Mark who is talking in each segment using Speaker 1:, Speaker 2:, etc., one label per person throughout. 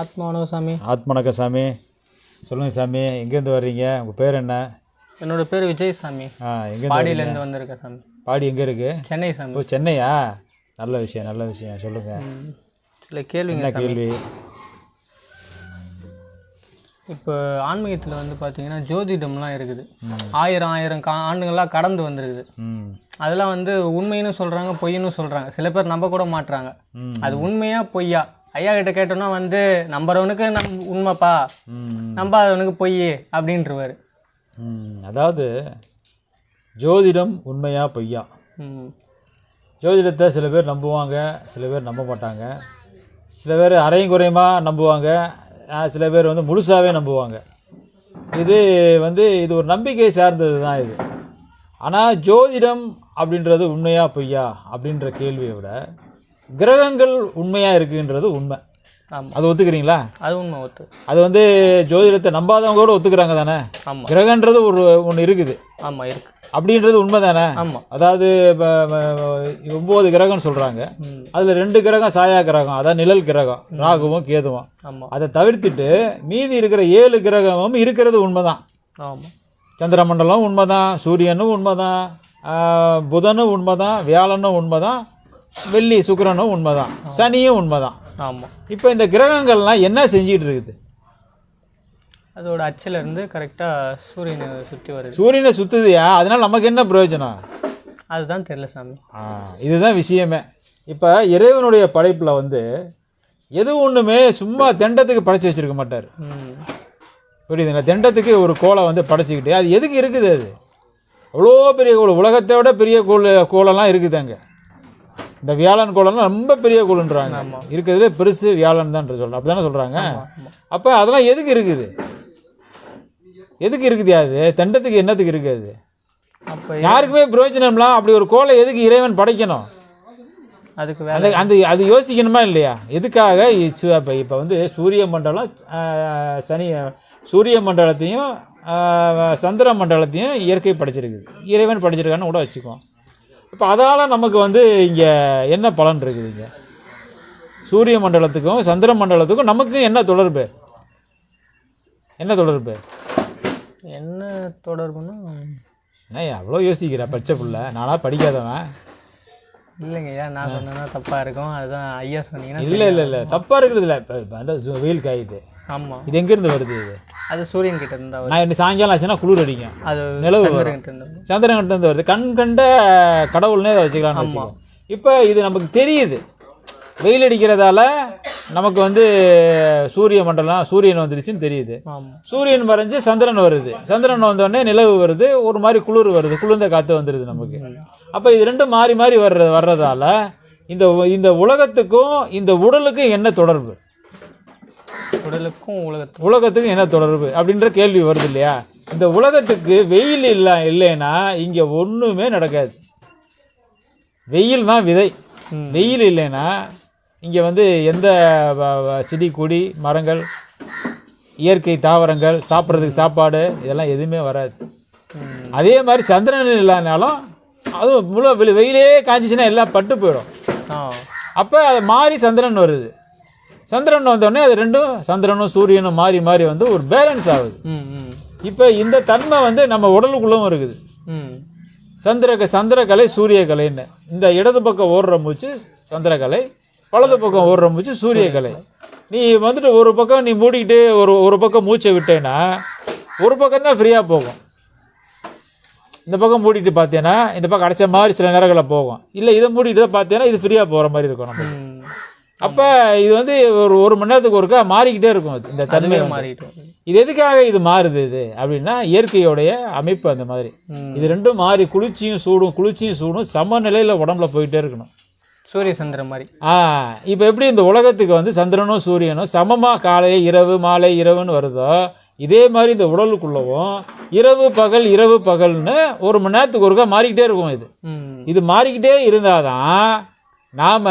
Speaker 1: ஆத்மானவ சாமி?
Speaker 2: ஆத்மணக்க சாமி சொல்லுங்கள் சாமி எங்கேருந்து வர்றீங்க? உங்கள் பேர் என்ன?
Speaker 1: என்னோட பேர் விஜய் சாமி
Speaker 2: ஆ எங்கேருந்து
Speaker 1: பாடியிலேருந்து வந்திருக்கேன் சாமி.
Speaker 2: பாடி எங்கே இருக்குது
Speaker 1: சென்னை சாமி.
Speaker 2: ஓ சென்னையா? நல்ல விஷயம் நல்ல விஷயம். சொல்லுங்கள்.
Speaker 1: சில கேள்விங்க
Speaker 2: என்ன கேள்வி?
Speaker 1: இப்போ ஆன்மீகத்தில் வந்து பார்த்தீங்கன்னா ஜோதிடம்லாம் இருக்குது. ஆயிரம் ஆயிரம் கா ஆண்டுகள்லாம் கடந்து வந்திருக்குது. அதெல்லாம் வந்து உண்மைன்னு சொல்கிறாங்க பொய்ன்னு சொல்கிறாங்க சில பேர் நம்ப கூட மாட்றாங்க.
Speaker 2: ம்.
Speaker 1: அது உண்மையா பொய்யா? ஐயா கிட்ட கேட்டோம்னா வந்து நம்புறவனுக்கு நம் உண்மைப்பா. நம்பாதவனுக்கு பொய் அப்படின்றவாரு.
Speaker 2: அதாவது ஜோதிடம் உண்மையா பொய்யா? ஜோதிடத்தை சில பேர் நம்புவாங்க சில பேர் நம்ப மாட்டாங்க. சில பேர் அரையும் குறையுமா நம்புவாங்க. சில பேர் வந்து முழுசாகவே நம்புவாங்க. இது வந்து இது ஒரு நம்பிக்கை சார்ந்தது தான் இது. ஆனால் ஜோதிடம் அப்படின்றது உண்மையா பொய்யா அப்படின்ற கேள்வியை விட கிரகங்கள் உண்மையாக இருக்குன்றது உண்மை. அது ஒத்துக்கிறீங்களா?
Speaker 1: அது உண்மை ஒத்து.
Speaker 2: அது வந்து ஜோதிடத்தை நம்பாதவங்க கூட ஒத்துக்கிறாங்க தானே?
Speaker 1: ஆமாம்
Speaker 2: கிரகன்றது ஒரு ஒன்று இருக்குது.
Speaker 1: ஆமாம் இருக்கு.
Speaker 2: அப்படின்றது உண்மை தானே?
Speaker 1: ஆமாம்
Speaker 2: அதாவது ஒம்பது கிரகம்னு சொல்கிறாங்க அதில் ரெண்டு கிரகம் சாயா கிரகம் அதான் நிழல் கிரகம் ராகுவும் கேதுவும்.
Speaker 1: ஆமாம்
Speaker 2: அதை தவிர்த்துட்டு மீதி இருக்கிற ஏழு கிரகமும் இருக்கிறது உண்மைதான்.
Speaker 1: ஆமாம்
Speaker 2: சந்திரமண்டலம் உண்மைதான் சூரியனும் உண்மைதான் ஆஹ் புதனும் உண்மைதான் வியாழனும் உண்மைதான் வெள்ளி சுக்கிரனும் உண்மைதான். சனியும் உண்மைதான்.
Speaker 1: ஆமாம்
Speaker 2: இப்போ இந்த கிரகங்கள்லாம் என்ன செஞ்சிட்டு இருக்குது?
Speaker 1: அதோட அச்சில் இருந்து கரெக்டாக சூரியனை சுற்றி வருது.
Speaker 2: சூரியனை சுற்றுதுயா அதனால் நமக்கு என்ன பிரயோஜனம்?
Speaker 1: அதுதான் தெரியல சாமி.
Speaker 2: இதுதான் விஷயமே. இப்போ இறைவனுடைய படைப்பில் வந்து எது ஒன்றுமே சும்மா தெண்டத்துக்கு படைச்சி வச்சிருக்க மாட்டார். புரியுதுங்களா தெண்டத்துக்கு ஒரு கோலை வந்து படைச்சிக்கிட்டு அது எதுக்கு இருக்குது அது? அவ்வளோ பெரிய கோள் உலகத்தை விட பெரிய கோள் கோலெல்லாம் இருக்குது அங்கே இந்த வியாழன் கோலெல்லாம் ரொம்ப பெரிய கோளுன்றாங்க இருக்கிறதுலே பெருசு வியாழன் தான் சொல்கிறோம் அப்படி தானே சொல்கிறாங்க அப்போ அதெல்லாம் எதுக்கு இருக்குது? எதுக்கு இருக்குது அது? தெண்டத்துக்கு என்னத்துக்கு இருக்குது
Speaker 1: அப்போ
Speaker 2: யாருக்குமே பிரயோஜனம்லாம் அப்படி ஒரு கோலை எதுக்கு இறைவன் படைக்கணும்?
Speaker 1: அதுக்கு
Speaker 2: அந்த அந்த அது யோசிக்கணுமா இல்லையா? எதுக்காக இப்போ இப்போ வந்து சூரிய மண்டலம் சனி சூரிய மண்டலத்தையும் சந்திர மண்டலத்தையும் இயற்கை படைச்சிருக்குது. இறைவன் படைச்சிருக்கான்னு கூட வச்சுக்குவோம் இப்போ அதால் நமக்கு வந்து இங்கே என்ன பலன் இருக்குது இங்கே? சூரிய மண்டலத்துக்கும் சந்திர மண்டலத்துக்கும் நமக்கும் என்ன தொடர்பு? என்ன தொடர்பு?
Speaker 1: என்ன தொடர்புன்னா
Speaker 2: நான் அவ்வளோ யோசிக்கிறேன் பச்சை புள்ள? நானாக படிக்காதவன்.
Speaker 1: இல்லைங்க ஏன் நான் சொன்னேன்னா தப்பாக இருக்கும். அதுதான் ஐயா சொன்னீங்கன்னா
Speaker 2: இல்லை இல்லை இல்லை. தப்பாக இருக்கிறது இல்லை. இப்போ வெயில் காயுது.
Speaker 1: ஆமாம்
Speaker 2: இது எங்கேருந்து வருது இது?
Speaker 1: அது சூரியன் கிட்ட இருந்தா
Speaker 2: நான் இன்னைக்கு சாயங்காலம் ஆச்சுன்னா குளிர் அடிக்கும்.
Speaker 1: அது
Speaker 2: நிலவு
Speaker 1: சந்திரன் கிட்ட இருந்து வருது.
Speaker 2: கண் கண்ட கடவுள்னே அதை வச்சுக்கலாம்னு வச்சுக்கோ இப்போ இது நமக்கு தெரியுது. வெயில் அடிக்கிறதால நமக்கு வந்து சூரிய மண்டலம் சூரியன் வந்துருச்சுன்னு தெரியுது. சூரியன் மறைஞ்சு சந்திரன் வருது. சந்திரன் வந்தோடனே நிலவு வருது. ஒரு மாதிரி குளிர் வருது. குளிர்ந்த காற்று வந்துடுது நமக்கு. அப்போ இது ரெண்டும் மாறி மாறி வர்ற வர்றதால இந்த இந்த உலகத்துக்கும் இந்த உடலுக்கும் என்ன தொடர்பு?
Speaker 1: உடலுக்கும் உலகத்துக்கும்.
Speaker 2: உலகத்துக்கும் என்ன தொடர்பு அப்படின்ற கேள்வி வருது இல்லையா? இந்த உலகத்துக்கு வெயில் இல்லை இல்லைன்னா இங்கே ஒன்றுமே நடக்காது. வெயில் தான் விதை. வெயில் இல்லைன்னா இங்கே வந்து எந்த செடி கொடி மரங்கள் இயற்கை தாவரங்கள் சாப்பிட்றதுக்கு சாப்பாடு இதெல்லாம் எதுவுமே வராது. அதே மாதிரி சந்திரன் இல்லைனாலும் அதுவும் முழு வெயிலே காய்ச்சிச்சுன்னா எல்லாம் பட்டு போயிடும். அப்போ அது மாறி சந்திரன் வருது. சந்திரன் வந்தோடனே அது ரெண்டும் சந்திரனும் சூரியனும் மாறி மாறி வந்து ஒரு பேலன்ஸ் ஆகுது. இப்போ இந்த தன்மை வந்து நம்ம உடலுக்குள்ளவும் இருக்குது.
Speaker 1: ம்.
Speaker 2: சந்திர சந்திரகலை சூரியகலைன்னு. இந்த இடது பக்கம் ஓடுற மூச்சு சந்திரகலை வலது பக்கம் ஓடுற மூச்சு சூரியகலை. நீ வந்துட்டு ஒரு பக்கம் நீ மூடிக்கிட்டு ஒரு ஒரு பக்கம் மூச்சை விட்டேன்னா ஒரு பக்கம் தான் ஃப்ரீயாக போகும். இந்த பக்கம் மூடிட்டு பார்த்தேன்னா இந்த பக்கம் அடைச்ச மாதிரி சில நேரங்களில் போகும். இல்லை இதை மூடிட்டு தான் பார்த்தேன்னா இது ஃப்ரீயாக போகிற மாதிரி இருக்கும் நம்ம அப்போ இது வந்து ஒரு ஒரு மணி நேரத்துக்கு ஒருக்கா மாறிக்கிட்டே இருக்கும் இது, இந்த தன்மை
Speaker 1: வருது.
Speaker 2: இது எதுக்காக இது மாறுது இது? அப்படின்னா இயற்கையோடைய அமைப்பு அந்த மாதிரி. இது ரெண்டும் மாறி குளிர்ச்சியும் சூடும் குளிர்ச்சியும் சூடும் சமநிலையில் உடம்புல போயிட்டே இருக்கணும்.
Speaker 1: சூரிய சந்திரன் மாதிரி.
Speaker 2: ஆ இப்போ எப்படி இந்த உலகத்துக்கு வந்து சந்திரனும் சூரியனும் சமமாக காலை இரவு மாலை இரவுன்னு வருதோ இதே மாதிரி இந்த உடலுக்குள்ளவும் இரவு பகல் இரவு பகல்னு ஒரு மணி நேரத்துக்கு ஒருக்கா மாறிக்கிட்டே இருக்கும் இது. இது மாறிக்கிட்டே இருந்தாதான் நாம்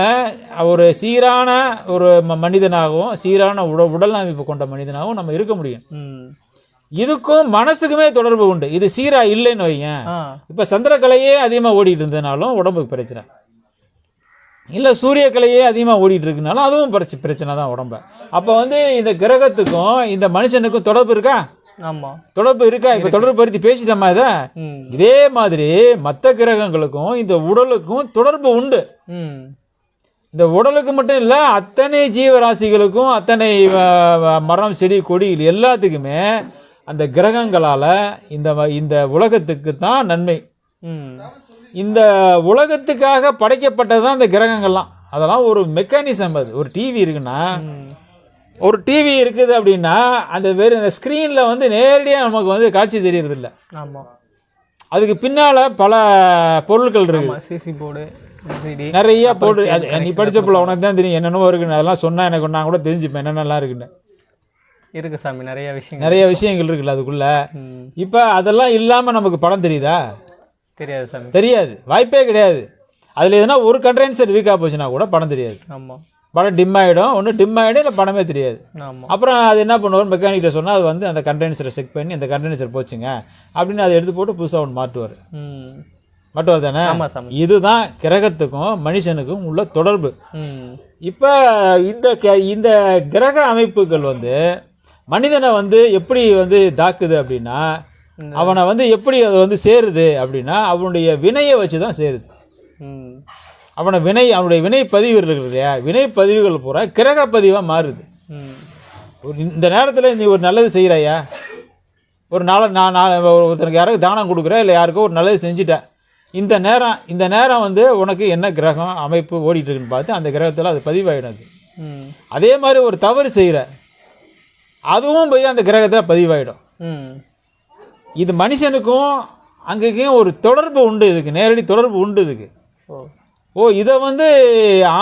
Speaker 2: ஒரு சீரான ஒரு மனிதனாகவும் சீரான உட உடல் அமைப்பு கொண்ட மனிதனாகவும் நம்ம இருக்க முடியும். இதுக்கும் மனசுக்குமே தொடர்பு உண்டு. இது சீரா இல்லைன்னு வைங்க இப்போ சந்திரக்கலையே அதிகமாக ஓடிட்டு இருந்ததுனாலும் உடம்புக்கு பிரச்சனை. இல்லை சூரியக்கலையே அதிகமாக ஓடிட்டு இருக்குனால அதுவும் பிரச்ச பிரச்சனை தான் உடம்ப அப்போ வந்து இந்த கிரகத்துக்கும் இந்த மனுஷனுக்கும் தொடர்பு இருக்கா?
Speaker 1: ஆமாம்
Speaker 2: தொடர்பு இருக்கா? இப்போ தொடர்பு படுத்தி பேசிட்டோமா இதை? இதே மாதிரி மற்ற கிரகங்களுக்கும் இந்த உடலுக்கும் தொடர்பு உண்டு.
Speaker 1: ம்.
Speaker 2: இந்த உடலுக்கு மட்டும் இல்லை அத்தனை ஜீவராசிகளுக்கும் அத்தனை மரம் செடி கொடி இது எல்லாத்துக்குமே அந்த கிரகங்களால் இந்த இந்த உலகத்துக்கு தான் நன்மை. இந்த உலகத்துக்காக படைக்கப்பட்டது தான் இந்த கிரகங்கள்லாம். அதெல்லாம் ஒரு மெக்கானிசம் அது. ஒரு டிவி இருக்குன்னா ஒரு டிவி இருக்குது அப்படின்னா அந்த வெறும் இந்த ஸ்க்ரீனில் வந்து நேரடியாக நமக்கு வந்து காட்சி தெரியறதில்ல.
Speaker 1: ஆமாம்
Speaker 2: அதுக்கு பின்னால் பல பொருட்கள் இருக்குது
Speaker 1: ஆமாம் சிசி போர்டு
Speaker 2: நிறைய போட்டு அது நீ படிச்ச பிள்ளை உனக்கு தான் தெரியும் என்னென்னவோ இருக்குன்னு. அதெல்லாம் சொன்னால் எனக்கு நான் கூட தெரிஞ்சுப்பேன் என்னென்னலாம் இருக்குன்னு.
Speaker 1: இருக்கு சாமி நிறைய விஷயங்கள்
Speaker 2: நிறைய விஷயங்கள் இருக்குல்ல அதுக்குள்ள. இப்போ அதெல்லாம் இல்லாமல் நமக்கு படம் தெரியுதா?
Speaker 1: தெரியாது சாமி.
Speaker 2: தெரியாது. வாய்ப்பே கிடையாது. அதில் எதுனா ஒரு கண்ட்ரென்சர் வீக்காக போச்சுன்னா கூட படம் தெரியாது.
Speaker 1: ஆமாம்
Speaker 2: படம் டிம் ஆகிடும் ஒன்று டிம் ஆகிடும் இல்லை படமே தெரியாது. அப்புறம் அது என்ன பண்ணுவார் மெக்கானிக்கிட்ட சொன்னால் அது வந்து அந்த கண்டென்சரை செக் பண்ணி அந்த கண்டென்சர் போச்சுங்க. அப்படின்னு அதை எடுத்து போட்டு புதுசாக ஒன்று மாட்டுவார் மாட்டுவார் தானே? இதுதான் கிரகத்துக்கும் மனுஷனுக்கும் உள்ள தொடர்பு. இப்போ இந்த இந்த கிரக அமைப்புகள் வந்து மனிதனை வந்து எப்படி வந்து தாக்குது அப்படின்னா அவனை வந்து எப்படி அது வந்து சேருது அப்படின்னா அவனுடைய வினையை வச்சு தான் சேருது.
Speaker 1: ம்.
Speaker 2: அவனை வினை அவனுடைய வினை பதிவு இருக்குது இல்லையா? வினை பதிவுகள் பூரா கிரக பதிவாக மாறுது. ஒரு இந்த நேரத்தில் நீ ஒரு நல்லது செய்கிறாயா ஒரு நாளை நான் நான் ஒருத்தனுக்கு யாருக்கு தானம் கொடுக்குற இல்லை யாருக்கோ ஒரு நல்லது செஞ்சுட்ட. இந்த நேரம் இந்த நேரம் வந்து உனக்கு என்ன கிரகம் அமைப்பு ஓடிட்டுருக்குன்னு பார்த்து அந்த கிரகத்தில் அது பதிவாயிடும் அது அதே மாதிரி ஒரு தவறு செய்கிற அதுவும் போய் அந்த கிரகத்தில் பதிவாயிடும்.
Speaker 1: ம்
Speaker 2: இது மனுஷனுக்கும் அங்கேயும் ஒரு தொடர்பு உண்டு இதுக்கு நேரடி தொடர்பு உண்டு இதுக்கு.
Speaker 1: ஓ
Speaker 2: இதை வந்து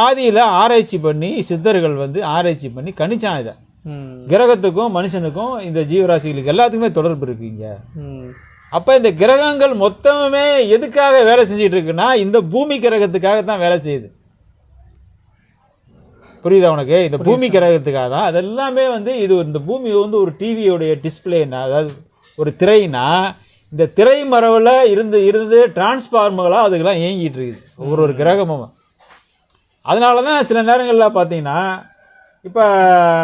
Speaker 2: ஆதியில் ஆராய்ச்சி பண்ணி சித்தர்கள் வந்து ஆராய்ச்சி பண்ணி கணிச்சான் இதை. கிரகத்துக்கும் மனுஷனுக்கும் இந்த ஜீவராசிகளுக்கு எல்லாத்துக்குமே தொடர்பு இருக்குங்க. அப்போ இந்த கிரகங்கள் மொத்தமுமே எதுக்காக வேலை செஞ்சுட்டு இருக்குன்னா இந்த பூமி கிரகத்துக்காக தான் வேலை செய்யுது. புரியுதா உனக்கு? இந்த பூமி கிரகத்துக்காக தான். அதெல்லாமே வந்து இது இந்த பூமி வந்து ஒரு டிவியோடைய டிஸ்பிளேனா அதாவது ஒரு திரைனா இந்த திரை மரவில் இருந்து இருந்து டிரான்ஸ்ஃபார்மர்களாக அதுக்கெல்லாம் இயங்கிட்டு இருக்குது. ஒரு ஒரு கிரகமும். அதனால தான் சில நேரங்களில் பார்த்தீங்கன்னா இப்போ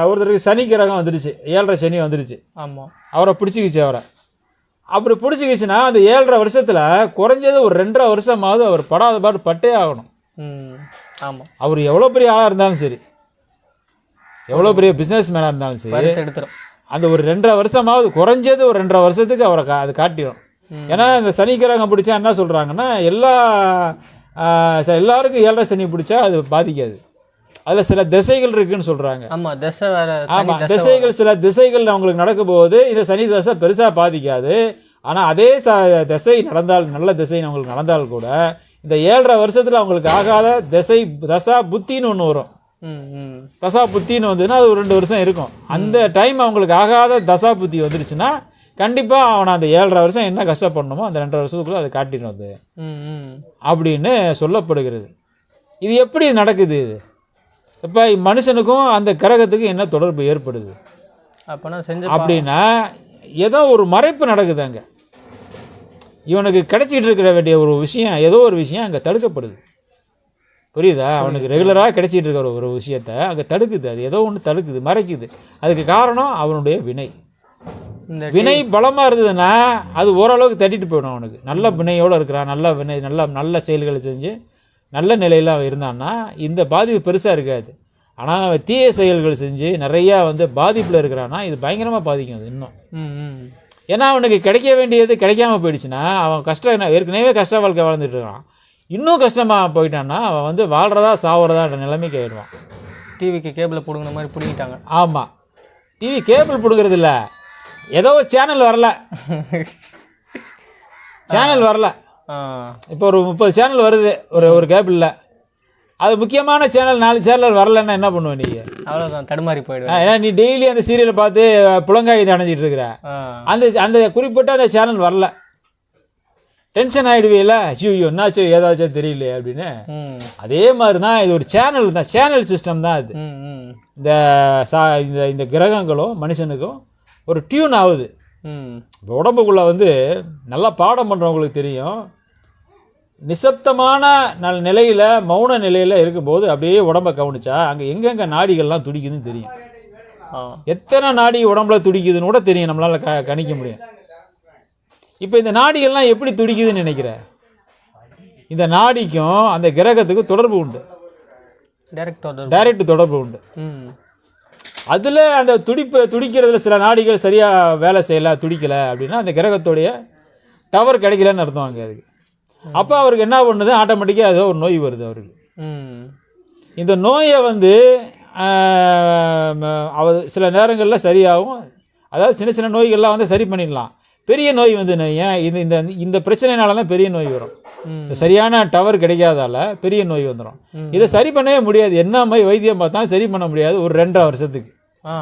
Speaker 2: ஒருத்தருக்கு சனி கிரகம் வந்துடுச்சு ஏழரை சனி வந்துடுச்சு
Speaker 1: ஆமாம்
Speaker 2: அவரை பிடிச்சிக்கிச்சு அவரை. அப்படி பிடிச்சிக்கிச்சுன்னா அந்த ஏழரை வருஷத்தில் குறைஞ்சது ஒரு ரெண்டரை வருஷமாவது அவர் படாத பாடு பட்டே ஆகணும்.
Speaker 1: ம் ஆமாம்
Speaker 2: அவர் எவ்வளோ பெரிய ஆளாக இருந்தாலும் சரி. எவ்வளோ பெரிய பிஸ்னஸ் மேனாக இருந்தாலும் சரி.
Speaker 1: எடுத்துரும்.
Speaker 2: அந்த ஒரு ரெண்டரை வருஷமாவது குறைஞ்சது ஒரு ரெண்டரை வருஷத்துக்கு அவரை கா அது காட்டிடும். ஏன்னா இந்த சனி கிரகம் பிடிச்சா என்ன சொல்கிறாங்கன்னா எல்லா எல்லாருக்கும் ஏழரை சனி பிடிச்சா அது பாதிக்காது. அதில் சில திசைகள் இருக்குன்னு சொல்கிறாங்க
Speaker 1: ஆமாம் திசை வேற
Speaker 2: ஆமாம்
Speaker 1: திசை
Speaker 2: திசைகள் சில திசைகள் அவங்களுக்கு நடக்கும்போது இந்த சனி தசை பெருசாக பாதிக்காது. ஆனால் அதே ச திசை நடந்தால் நல்ல திசை அவங்களுக்கு நடந்தால் கூட இந்த ஏழரை வருஷத்தில் அவங்களுக்கு ஆகாத திசை தசா புத்தின்னு ஒன்று வரும். தசா புத்தின்னு வந்ததுன்னா அது ஒரு ரெண்டு வருஷம் இருக்கும். அந்த டைம் அவங்களுக்கு ஆகாத தசா புத்தி வந்துருச்சுன்னா கண்டிப்பாக அவனை அந்த ஏழரை வருஷம் என்ன கஷ்டப்படணுமோ அந்த ரெண்டரை வருஷத்துக்குள்ளே அதை காட்டிடும் அது. அப்படின்னு சொல்லப்படுகிறது. இது எப்படி நடக்குது? இது இப்போ மனுஷனுக்கும் அந்த கிரகத்துக்கும் என்ன தொடர்பு ஏற்படுது? அப்படின்னா ஏதோ ஒரு மறைப்பு நடக்குது அங்கே. இவனுக்கு கிடைச்சிட்டு இருக்கிற வேண்டிய ஒரு விஷயம் ஏதோ ஒரு விஷயம் அங்கே தடுக்கப்படுது. புரியுதா? அவனுக்கு ரெகுலராக கிடைச்சிட்டு இருக்கிற ஒரு விஷயத்த அங்கே தடுக்குது அது ஏதோ ஒன்று தடுக்குது மறைக்குது. அதுக்கு காரணம் அவனுடைய வினை. வினை பலமாக இருந்ததுன்னா அது ஓரளவுக்கு தட்டிட்டு போயிடும் அவனுக்கு. நல்ல வினையோடு இருக்கிறான் நல்ல வினை நல்ல நல்ல செயல்களை செஞ்சு நல்ல நிலையில் அவன் இருந்தான்னா இந்த பாதிப்பு பெருசாக இருக்காது. ஆனால் அவன் தீய செயல்கள் செஞ்சு நிறையா வந்து பாதிப்பில் இருக்கிறான்னா இது பயங்கரமாக பாதிக்கும் அது இன்னும். ஏன்னா அவனுக்கு கிடைக்க வேண்டியது கிடைக்காம போயிடுச்சுன்னா அவன் கஷ்டம் ஏற்கனவே கஷ்ட வாழ்க்கை வாழ்ந்துட்டு இருக்கான். இன்னும் கஷ்டமாக போயிட்டான்னா அவன் வந்து வாழ்கிறதா சாவறதான்ற நிலைமைக்கு ஆயிடுவான்.
Speaker 1: டிவிக்கு கேபிளை பிடுங்கின மாதிரி பிடிங்கிட்டாங்க.
Speaker 2: ஆமாம் டிவி கேபிள் பிடுங்கிறது இல்ல. ஏதோ ஒரு சேனல் வரல. சேனல் வரல. இப்போ ஒரு முப்பது சேனல் வருது. ஒரு ஒரு கேபிளில் அது முக்கியமான சேனல் நாலு சேனல் வரலன்னா என்ன பண்ணுவ நீ?
Speaker 1: அவ்வளோதான் தடுமாறி போயிடுவேன்.
Speaker 2: ஏன்னா நீ டெய்லி அந்த சீரியலை பார்த்து புலங்காய் அணைஞ்சிட்டு இருக்கிற. அந்த அந்த குறிப்பிட்ட அந்த சேனல் வரல. டென்ஷன் ஆகிடுவீல ஐயோ என்னாச்சோ ஏதாச்சும் தெரியல அப்படின்னு. அதே மாதிரி தான் இது ஒரு சேனல் தான் சேனல் சிஸ்டம் தான்
Speaker 1: ம்
Speaker 2: இந்த சா இந்த இந்த கிரகங்களும் மனுஷனுக்கும் ஒரு டியூன் ஆகுது. இப்போ உடம்புக்குள்ளே வந்து நல்லா பாடம் பண்ணுறவங்களுக்கு தெரியும். நிசப்தமான நல் நிலையில் மௌன நிலையில் இருக்கும்போது அப்படியே உடம்ப கவனிச்சா அங்கே எங்கெங்கே நாடிகள்லாம் துடிக்குதுன்னு தெரியும். எத்தனை நாடி உடம்புல துடிக்குதுன்னு கூட தெரியும் நம்மளால் க கணிக்க முடியும். இப்போ இந்த நாடிகள்லாம் எப்படி துடிக்குதுன்னு நினைக்கிற? இந்த நாடிக்கும் அந்த கிரகத்துக்கும் தொடர்பு உண்டு. டைரக்ட் தொடர்பு. உண்டு. அதில் அந்த துடிப்பு துடிக்கிறதுல சில நாடிகள் சரியாக வேலை செய்யலை துடிக்கலை அப்படின்னா அந்த கிரகத்துடைய டவர் கிடைக்கலன்னு அர்த்தம் அங்கே அதுக்கு. அப்போ அவருக்கு என்ன பண்ணுது? ஆட்டோமேட்டிக்காக ஏதோ ஒரு நோய் வருது அவருக்கு. இந்த நோயை வந்து அவ சில நேரங்களில் சரியாகும் அதாவது சின்ன சின்ன நோய்கள்லாம் வந்து சரி பண்ணிடலாம். பெரிய நோய் வந்து ஏன் இது இந்த இந்த பிரச்சனைனால தான் பெரிய நோய் வரும். சரியான டவர் கிடைக்காதால பெரிய நோய் வந்துடும் இதை சரி பண்ணவே முடியாது. என்ன மாதிரி வைத்தியம் பார்த்தாலும் சரி பண்ண முடியாது ஒரு ரெண்டரை வருஷத்துக்கு.
Speaker 1: ஆ.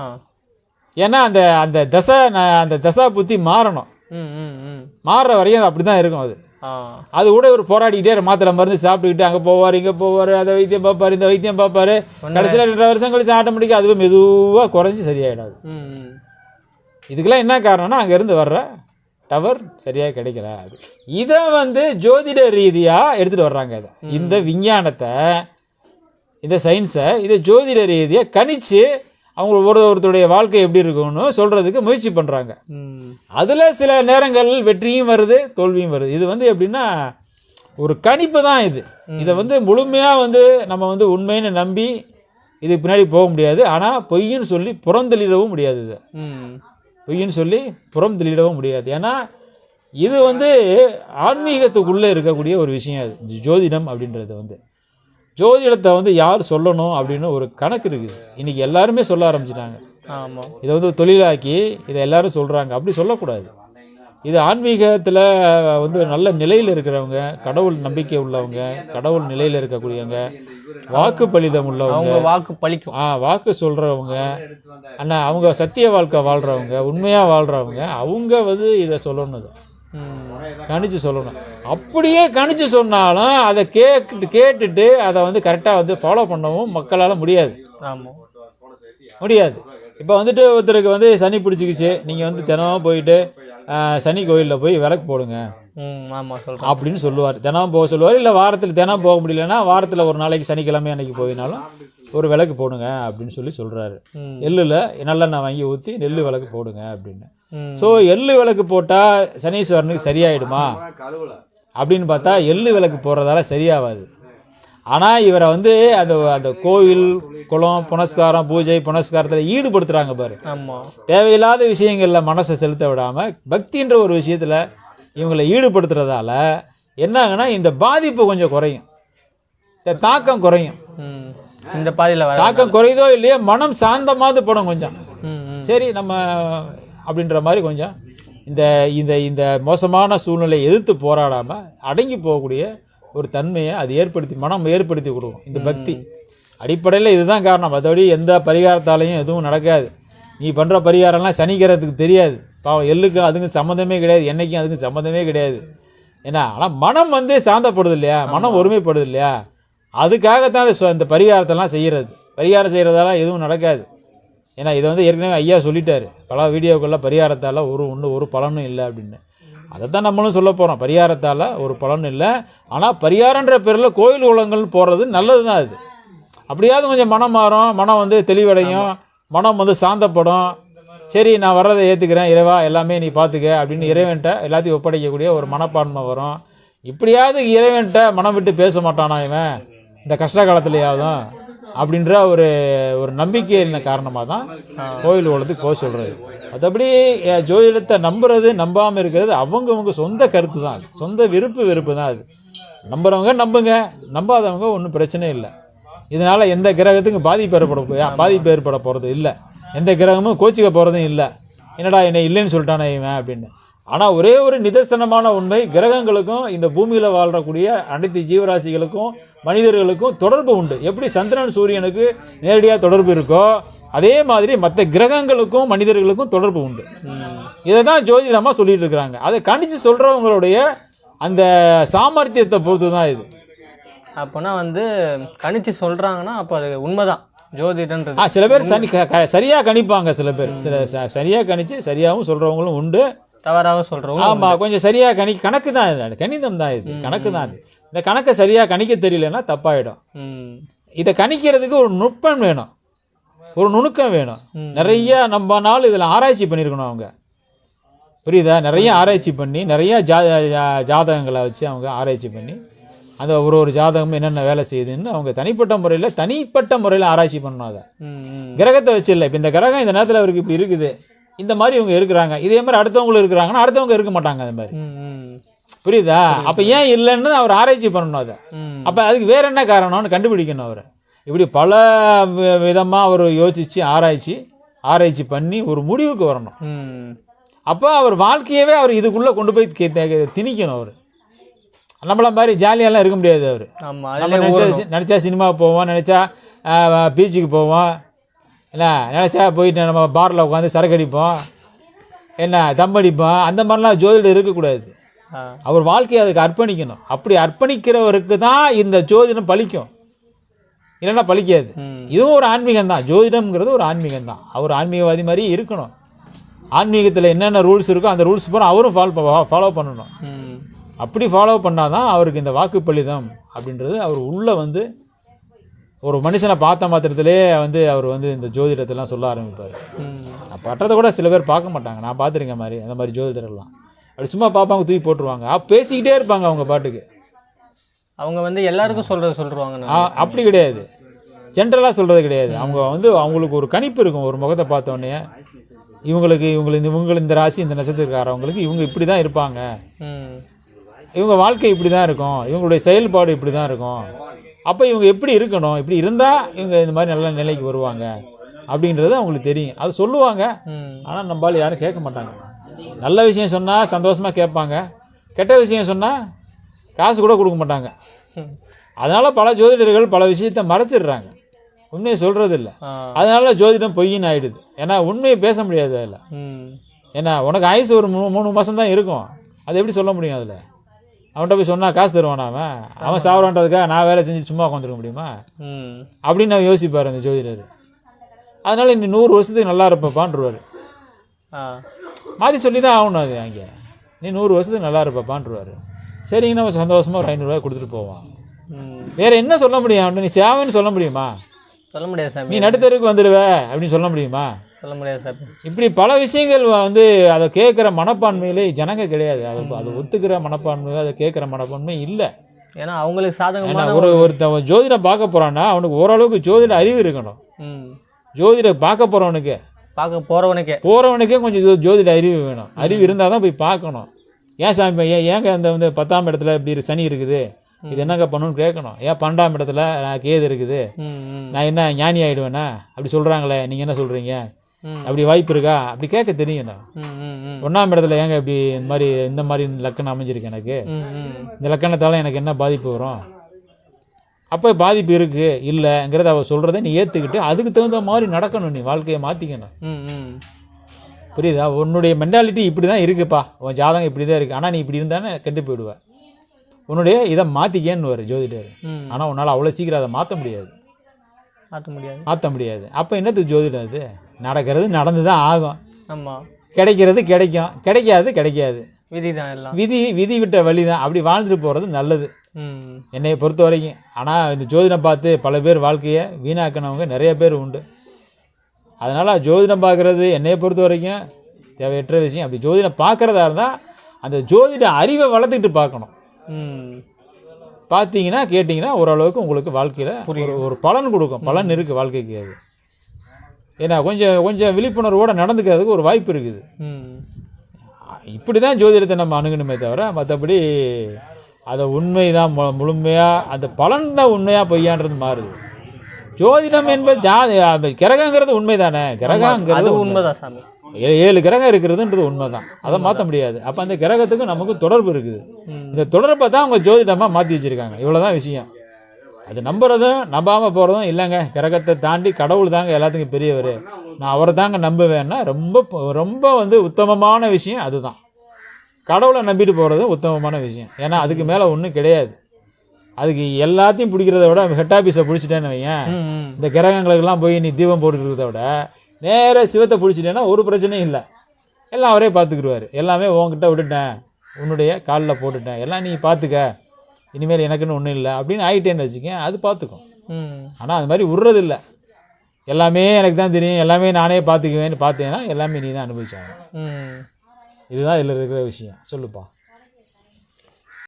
Speaker 2: ஏன்னா அந்த அந்த தசை அந்த தசா புத்தி மாறணும். மாறுற வரையும் அது அப்படி தான் இருக்கும் அது. அது கூட ஒரு போராடிக்கிட்டே மாத்திரை மருந்து சாப்பிட்டுக்கிட்டு அங்கே போவார் இங்கே போவார் அந்த வைத்தியம் பார்ப்பார் இந்த வைத்தியம் பார்ப்பாரு. கடைசியில் ரெண்டரை வருஷம் கழிச்சு ஆட்டோமேட்டிக்காக அதுவும் மெதுவாக குறைஞ்சி சரியாயிடாது. இதுக்கெல்லாம் என்ன காரணம்னா அங்கேருந்து வர்ற டவர் சரியாக கிடைக்கல. அது இதை வந்து ஜோதிட ரீதியாக எடுத்துகிட்டு வர்றாங்க அதை இந்த விஞ்ஞானத்தை இந்த சயின்ஸை இதை ஜோதிட ரீதியாக கணிச்சு அவங்க ஒரு ஒருத்தருடைய வாழ்க்கை எப்படி இருக்கும்னு சொல்கிறதுக்கு முயற்சி பண்ணுறாங்க அதில் சில நேரங்களில் வெற்றியும் வருது தோல்வியும் வருது. இது வந்து எப்படின்னா ஒரு கணிப்பு தான் இது. இதை வந்து முழுமையாக வந்து நம்ம வந்து உண்மைன்னு நம்பி இதுக்கு பின்னாடி போக முடியாது. ஆனால் பொய்ன்னு சொல்லி புறந்தள்ளிடவும் முடியாது இதை. பொய்ன்னு சொல்லி புறம் தள்ளிடவும் முடியாது. ஏன்னா இது வந்து ஆன்மீகத்துக்குள்ளே இருக்கக்கூடிய ஒரு விஷயம் அது. ஜோதிடம் அப்படின்றது வந்து. ஜோதிடத்தை வந்து யார் சொல்லணும் அப்படின்னு ஒரு கணக்கு இருக்குது. இன்றைக்கி எல்லாருமே சொல்ல ஆரம்பிச்சிட்டாங்க.
Speaker 1: ஆமாம்
Speaker 2: இதை வந்து தொழிலாக்கி இதை எல்லாரும் சொல்கிறாங்க அப்படி சொல்லக்கூடாது. இது ஆன்மீகத்தில் வந்து நல்ல நிலையில் இருக்கிறவங்க கடவுள் நம்பிக்கை உள்ளவங்க கடவுள் நிலையில் இருக்கக்கூடியவங்க வாக்கு பலிதம் உள்ளவங்க.
Speaker 1: வாக்கு பலிக்கும்
Speaker 2: ஆ வாக்கு சொல்கிறவங்க அண்ணா அவங்க சத்திய வாழ்க்கை வாழ்கிறவங்க உண்மையாக வாழ்கிறவங்க அவங்க வந்து இதை சொல்லணும் கணிச்சு சொல்லணும். அப்படியே கணிச்சு சொன்னாலும் அதை கேட்டு கேட்டுட்டு அதை வந்து கரெக்டாக வந்து ஃபாலோ பண்ணவும் மக்களால் முடியாது.
Speaker 1: ஆமாம்
Speaker 2: முடியாது. இப்போ வந்துட்டு ஒருத்தருக்கு வந்து சனி பிடிச்சிக்கிச்சு நீங்கள் வந்து தினமும் போயிட்டு சனி கோயிலில் போய் விளக்கு போடுங்க.
Speaker 1: ம் ஆமாம் சொல்கிறேன்
Speaker 2: அப்படின்னு சொல்லுவார். தினம் போக சொல்லுவார். இல்லை வாரத்தில் தினம் போக முடியலன்னா வாரத்தில் ஒரு நாளைக்கு சனிக்கிழமை அன்னைக்கு போயினாலும் ஒரு விளக்கு போடுங்க அப்படின்னு சொல்லி சொல்கிறாரு எள்ளில் நல்லெண்ணெய் வாங்கி ஊற்றி நெல் விளக்கு போடுங்க அப்படின்னு. ஸோ எள்ளு விளக்கு போட்டால் சனீஸ்வரனுக்கு சரியாயிடுமா? அப்படின்னு பார்த்தா எள்ளு விளக்கு போடுறதால சரியாகாது ஆனால் இவரை வந்து அந்த அந்த கோவில் குளம் புனஸ்காரம் பூஜை புனஸ்காரத்தில் ஈடுபடுத்துகிறாங்க பாரு. தேவையில்லாத விஷயங்களில் மனசை செலுத்த விடாமல் பக்தின்ற ஒரு விஷயத்தில் இவங்களை ஈடுபடுத்துறதால என்னாங்கன்னா இந்த பாதிப்பு கொஞ்சம் குறையும். இந்த தாக்கம் குறையும்.
Speaker 1: இந்த பாதியில்
Speaker 2: தாக்கம் குறையுதோ இல்லையோ மனம் சாந்தமாவது படும் கொஞ்சம். சரி நம்ம அப்படின்ற மாதிரி கொஞ்சம் இந்த இந்த இந்த மோசமான சூழ்நிலையை எதிர்த்து போராடாமல் அடங்கி போகக்கூடிய ஒரு தன்மையை அது ஏற்படுத்தி மனம் ஏற்படுத்தி கொடுக்கும். இந்த பக்தி. அடிப்படையில் இதுதான் காரணம். மற்றபடி எந்த பரிகாரத்தாலையும் எதுவும் நடக்காது. நீ பண்ணுற பரிகாரம்லாம் சனிக்கிறதுக்கு தெரியாது. பாவம் எள்ளுக்கும் அதுக்கும் சம்மந்தமே கிடையாது. என்னைக்கும் அதுக்கும் சம்மந்தமே கிடையாது. ஏன்னா ஆனால் மனம் வந்து சாந்தப்படுது இல்லையா? மனம் ஒருமைப்படுது இல்லையா? அதுக்காகத்தான் இந்த பரிகாரத்தெல்லாம் செய்கிறது பரிகாரம் செய்கிறதால எதுவும் நடக்காது. ஏன்னா இதை வந்து ஏற்கனவே ஐயா சொல்லிட்டாரு. பல வீடியோக்களில் பரிகாரத்தால் ஒரு ஒன்று ஒரு பலனும் இல்லை அப்படின்னு. அதை தான் நம்மளும் சொல்ல போகிறோம் பரிகாரத்தால் ஒரு பலன் இல்லை. ஆனால் பரிகாரன்ற பேரில் கோயில் குளங்கள் போகிறது நல்லது தான் அது. அப்படியாவது கொஞ்சம் மனம் மாறும். மனம் வந்து தெளிவடையும். மனம் வந்து சாந்தப்படும். சரி நான் வர்றதை ஏற்றுக்கிறேன் இறைவா எல்லாமே நீ பார்த்துக்க அப்படின்னு இறைவன்ட்ட எல்லாத்தையும் ஒப்படைக்கக்கூடிய ஒரு மனப்பான்மை வரும். இப்படியாவது இறைவன்ட்ட மனம் விட்டு பேச மாட்டானா இவன்? இந்த கஷ்ட காலத்துலையாவதும் அப்படின்ற ஒரு ஒரு நம்பிக்கையின் காரணமாக தான் கோயில் குளத்துக்கு போக சொல்கிறது மற்றபடி ஜோதிடத்தை நம்புறது நம்பாமல் இருக்கிறது அவங்கவுங்க சொந்த கருத்து தான் அது சொந்த விருப்பு வெறுப்பு தான் அது. நம்புறவங்க நம்புங்க நம்பாதவங்க ஒன்றும் பிரச்சனை இல்லை. இதனால் எந்த கிரகத்துக்கும் பாதிப்பு ஏற்பட பாதிப்பு ஏற்பட போகிறது இல்லை. எந்த கிரகமும் கோச்சிக்க போகிறதும் இல்லை. என்னடா என்னை இல்லைன்னு சொல்லிட்டானே இவன் அப்படின்னு. ஆனால் ஒரே ஒரு நிதர்சனமான உண்மை கிரகங்களுக்கும் இந்த பூமியில் வாழ்றக்கூடிய அனைத்து ஜீவராசிகளுக்கும் மனிதர்களுக்கும் தொடர்பு உண்டு. எப்படி சந்திரன் சூரியனுக்கு நேரடியாக தொடர்பு இருக்கோ அதே மாதிரி மற்ற கிரகங்களுக்கும் மனிதர்களுக்கும் தொடர்பு உண்டு. இதை தான் ஜோதிடமாக சொல்லிட்டு இருக்கிறாங்க. அதை கணிச்சு சொல்கிறவங்களுடைய அந்த சாமர்த்தியத்தை பொறுத்து தான் இது.
Speaker 1: அப்போனா வந்து கணிச்சு சொல்கிறாங்கன்னா அப்போ அது உண்மைதான். ஜோதிடன்றது.
Speaker 2: ஆ சில பேர் சனி க- க- சரியா கணிப்பாங்க சில பேர். சில ச- சரியா கணிச்சு சரியாகவும் சொல்றவங்களும் உண்டு.
Speaker 1: தவறாக சொல்கிறவங்க
Speaker 2: ஆமா கொஞ்சம் சரியா கணி கணக்கு தான் இது கணிதம் தான் இது கணக்கு தான் இது இந்த கணக்கை சரியாக கணிக்க தெரியலன்னா தப்பாயிடும். இதை கணிக்கிறதுக்கு ஒரு நுட்பம் வேணும். ஒரு நுணுக்கம் வேணும். நிறைய நம்ம நாள் இதில் ஆராய்ச்சி பண்ணியிருக்கணும் அவங்க. புரியுதா? நிறைய ஆராய்ச்சி பண்ணி நிறைய ஜா ஜாதகங்களை வச்சு அவங்க ஆராய்ச்சி பண்ணி அந்த ஒரு ஒரு ஜாதகம் என்னென்ன வேலை செய்யுதுன்னு அவங்க தனிப்பட்ட முறையில் தனிப்பட்ட முறையில் ஆராய்ச்சி பண்ணணும் அதை. கிரகத்தை வச்சு இல்லை இப்போ இந்த கிரகம் இந்த நேரத்தில் அவருக்கு இப்படி இருக்குது. இந்த மாதிரி இவங்க இருக்கிறாங்க. இதே மாதிரி அடுத்தவங்களும் இருக்கிறாங்கன்னா அடுத்தவங்க இருக்க மாட்டாங்க அது மாதிரி. புரியுதா? அப்போ ஏன் இல்லைன்னு அவர் ஆராய்ச்சி பண்ணணும் அதை. அப்போ அதுக்கு வேற என்ன காரணம்னு கண்டுபிடிக்கணும் அவர். இப்படி பல விதமாக அவர் யோசித்து ஆராய்ச்சி ஆராய்ச்சி பண்ணி ஒரு முடிவுக்கு வரணும். அப்போ அவர் வாழ்க்கையவே அவர் இதுக்குள்ளே கொண்டு போய் திணிக்கணும் அவர். நம்மள மாதிரி ஜாலியாலாம் இருக்க முடியாது அவர். நம்ம நினச்சா நினச்சா சினிமாவுக்கு போவோம் நினச்சா பீச்சுக்கு போவோம் என்ன நினச்சா போயிட்டு நம்ம பாரில் உட்காந்து சரக்கு அடிப்போம் என்ன தம் அடிப்போம் அந்த மாதிரிலாம் ஜோதிடர் இருக்கக்கூடாது. அவர் வாழ்க்கையை அதுக்கு அர்ப்பணிக்கணும். அப்படி அர்ப்பணிக்கிறவருக்கு தான் இந்த ஜோதிடம் பலிக்கும் இல்லைன்னா பலிக்காது
Speaker 1: ம்.
Speaker 2: இதுவும் ஒரு ஆன்மீகம் தான். ஜோதிடம்ங்கிறது ஒரு ஆன்மீகம் தான். அவர் ஆன்மீகவாதி மாதிரி இருக்கணும். ஆன்மீகத்தில் என்னென்ன ரூல்ஸ் இருக்கோ அந்த ரூல்ஸ் பூரா அவரும் ஃபாலோ ஃபாலோ பண்ணணும். அப்படி ஃபாலோ பண்ணால் தான் அவருக்கு இந்த வாக்குப்பளிதம் அப்படின்றது அவர் உள்ளே வந்து ஒரு மனுஷனை பார்த்த மாத்திரத்திலே வந்து அவர் வந்து இந்த ஜோதிடத்தெல்லாம் சொல்ல ஆரம்பிப்பார். நான் பட்டதை கூட சில பேர் பார்க்க மாட்டாங்க. நான் பார்த்துருக்கேன் மாதிரி அந்த மாதிரி ஜோதிடர்லாம் அப்படி சும்மா பார்ப்பாங்க தூக்கி போட்டுருவாங்க. பேசிக்கிட்டே இருப்பாங்க அவங்க பாட்டுக்கு.
Speaker 1: அவங்க வந்து எல்லாருக்கும் சொல்கிறது சொல்லிடுவாங்க
Speaker 2: ஆ, அப்படி கிடையாது. ஜென்ரலாக சொல்கிறது கிடையாது. அவங்க வந்து அவங்களுக்கு ஒரு கணிப்பு இருக்கும். ஒரு முகத்தை பார்த்தோன்னே இவங்களுக்கு இவங்களுக்கு இந்த இவங்க இந்த ராசி இந்த நட்சத்திரக்காரவங்களுக்கு இவங்க இப்படி தான் இருப்பாங்க இவங்க வாழ்க்கை இப்படி தான் இருக்கும். இவங்களுடைய செயல்பாடு இப்படி தான் இருக்கும். அப்போ இவங்க எப்படி இருக்கணும்? இப்படி இருந்தால் இவங்க இந்த மாதிரி நல்ல நிலைக்கு வருவாங்க. அப்படின்றது அவங்களுக்கு தெரியும். அது சொல்லுவாங்க. ஆனால் நம்மளால யாரும் கேட்க மாட்டாங்க. நல்ல விஷயம் சொன்னால் சந்தோஷமாக கேட்பாங்க. கெட்ட விஷயம் சொன்னால் காசு கூட கொடுக்க மாட்டாங்க. அதனால் பல ஜோதிடர்கள் பல விஷயத்தை மறைச்சிடுறாங்க. உண்மையை சொல்கிறது இல்லை அதனால ஜோதிடம் பொய்ன்னு ஆயிடுது. ஏன்னா உண்மையை பேச முடியாது அதில். ஏன்னா உனக்கு ஆயுசு ஒரு மூணு மூணு மாதம் தான் இருக்கும். அதை எப்படி சொல்ல முடியும் அதில்? அவன்கிட்ட போய் சொன்னால் காசு தருவானா அவன். அவன் சாப்பிட்றதுக்காக நான் வேலை செஞ்சு சும்மா உட்காந்துருக்க முடியுமா? அப்படின்னு அவன் யோசிப்பார் அந்த ஜோதிடர். அதனால் இன்னும் நூறு வருஷத்துக்கு நல்லா இருப்பப்பான்ருவார். மாற்றி சொல்லி தான் ஆகணும் அது அங்கே. நீ நூறு வருஷத்துக்கு நல்லா இருப்பப்பான்ருவார். சரிங்க நம்ம சந்தோஷமாக ஒரு ஐநூறுரூவா கொடுத்துட்டு போவோம்.
Speaker 1: ம்.
Speaker 2: வேறு என்ன சொல்ல முடியும்? அவன்கிட்ட? நீ சேவைன்னு சொல்ல முடியுமா?
Speaker 1: சொல்ல முடியாது
Speaker 2: நீ நடுத்தருக்கு வந்துடுவ அப்படின்னு சொல்ல முடியுமா?
Speaker 1: சொல்ல முடியாது சார்.
Speaker 2: இப்படி பல விஷயங்கள் வந்து அதை கேட்குற மனப்பான்மையிலே ஜனங்க கிடையாது. அதை அதை ஒத்துக்கிற மனப்பான்மை அதை கேட்குற மனப்பான்மை இல்லை.
Speaker 1: ஏன்னா அவங்களுக்கு சாதகமான
Speaker 2: ஒரு ஒருத்தன் ஜோதிடம் பார்க்க போகிறான்னா அவனுக்கு ஓரளவுக்கு ஜோதிட அறிவு இருக்கணும். ஜோதிட பார்க்க போகிறவனுக்கு
Speaker 1: பார்க்க போகிறவனுக்கே
Speaker 2: போகிறவனுக்கே கொஞ்சம் ஜோதிட அறிவு வேணும். அறிவு இருந்தால் தான் போய் பார்க்கணும். ஏன் சாமி ஏன் ஏங்க அந்த வந்து பத்தாம் இடத்துல இப்படி சனி இருக்குது? இது என்னங்க பண்ணணும்னு கேட்கணும். ஏன் பன்னெண்டாம் இடத்துல நான் கேது இருக்குது? நான் என்ன ஞானி ஆகிடுவேனா அப்படி சொல்கிறாங்களே நீங்கள் என்ன சொல்கிறீங்க அப்படி வாய்ப்பு இருக்கா? அப்படி கேட்க தெரியணும்
Speaker 1: ம் ம் ம்.
Speaker 2: ஒன்றாம் இடத்துல ஏங்க இப்படி இந்த மாதிரி இந்த மாதிரி லக்கணம் அமைஞ்சிருக்கு எனக்கு? இந்த லக்கணத்தால் எனக்கு என்ன பாதிப்பு வரும்? அப்போ பாதிப்பு இருக்குது இல்லைங்கிறத அவ சொல்கிறத நீ ஏற்றுக்கிட்டு அதுக்கு தகுந்த மாதிரி நடக்கணும் நீ வாழ்க்கையை மாற்றிக்கணும் புரியுதா? உன்னுடைய மென்டாலிட்டி இப்படி தான் இருக்குப்பா. உன் ஜாதகம் இப்படி தான் இருக்குது ஆனால் நீ இப்படி இருந்தானே கெட்டு போயிடுவ. உன்னுடைய இதை மாற்றிக்கேன்னு வரு ஜோதிடர் ஆனால் உன்னால் அவ்வளோ சீக்கிரம் அதை மாற்ற முடியாது.
Speaker 1: மாற்ற முடியாது.
Speaker 2: மாற்ற முடியாது. அப்போ என்னத்துக்கு ஜோதிடம் அது? நடக்கிறது நடந்து தான் ஆகும்.
Speaker 1: ஆமாம்
Speaker 2: கிடைக்கிறது கிடைக்கும். கிடைக்காது கிடைக்காது.
Speaker 1: விதி தான் எல்லாம்.
Speaker 2: விதி விதி விட்ட வழி தான் அப்படி வாழ்ந்துட்டு போகிறது நல்லது. என்னைய பொறுத்த வரைக்கும் ஆனால் இந்த ஜோதிடம் பார்த்து பல பேர் வாழ்க்கையை வீணாக்கினவங்க நிறைய பேர் உண்டு. அதனால் ஜோதிடம் பார்க்குறது என்னைய பொறுத்த வரைக்கும் தேவையற்ற விஷயம். அப்படி ஜோதிடம் பார்க்குறதா இருந்தால் அந்த ஜோதிட அறிவை வளர்த்துக்கிட்டு பார்க்கணும். பார்த்தீங்கன்னா கேட்டிங்கன்னா ஓரளவுக்கு உங்களுக்கு வாழ்க்கையில் ஒரு ஒரு பலன் கொடுக்கும். பலன் இருக்குது வாழ்க்கைக்கு அது. ஏன்னா கொஞ்சம் கொஞ்சம் விழிப்புணர்வோடு நடந்துக்கிறதுக்கு ஒரு வாய்ப்பு இருக்குது. இப்படி தான் ஜோதிடத்தை நம்ம அணுகணுமே தவிர மற்றபடி அதை உண்மை தான் முழுமையாக அந்த பலன் தான் உண்மையாக பொய்யான்றது மாறுது. ஜோதிடம் என்பது ஜா அது கிரகங்கிறது உண்மை தானே கிரகங்கிறது.
Speaker 1: உண்மைதான் சாமி.
Speaker 2: ஏழு கிரகம் இருக்கிறதுன்றது உண்மை தான் அதை மாற்ற முடியாது. அப்போ அந்த கிரகத்துக்கும் நமக்கு தொடர்பு இருக்குது. இந்த தொடர்பை தான் அவங்க ஜோதிடமாக மாற்றி வச்சுருக்காங்க. இவ்வளோ தான் விஷயம். அது நம்புறதும் நம்பாமல் போகிறதும் இல்லைங்க. கிரகத்தை தாண்டி கடவுள் தாங்க எல்லாத்துக்கும் பெரியவர். நான் அவரை தாங்க நம்புவேன்னா ரொம்ப ரொம்ப வந்து உத்தமமான விஷயம் அதுதான். கடவுளை நம்பிட்டு போகிறது உத்தமமான விஷயம். ஏன்னா அதுக்கு மேலே ஒன்றும் கிடையாது. அதுக்கு எல்லாத்தையும் பிடிக்கிறத விட ஹெட் ஆஃபீஸை பிடிச்சிட்டேன்னு வையேன். இந்த கிரகங்களுக்கெல்லாம் போய் நீ தீபம் போட்டுக்கிறத விட நேராக சிவத்தை பிடிச்சிட்டேன்னா ஒரு பிரச்சனையும் இல்லை. எல்லாம் அவரே பார்த்துக்கிடுவார் எல்லாமே உன்கிட்ட விட்டுட்டேன். உன்னுடைய காலில் போட்டுட்டேன். எல்லாம் நீ பார்த்துக்க. இனிமேல் எனக்குன்னு ஒன்றும் இல்லை அப்படின்னு ஆகிட்டேன்னு வச்சுக்கேன் அது பார்த்துக்கும்.
Speaker 1: ம்.
Speaker 2: ஆனால் அது மாதிரி விட்றதில்ல. எல்லாமே எனக்கு தான் தெரியும் எல்லாமே நானே பார்த்துக்குவேன்னு பார்த்தேன்னா எல்லாமே நீ தான் அனுபவிச்சாங்க
Speaker 1: ம்.
Speaker 2: இதுதான் இதில் இருக்கிற விஷயம். சொல்லுப்பா.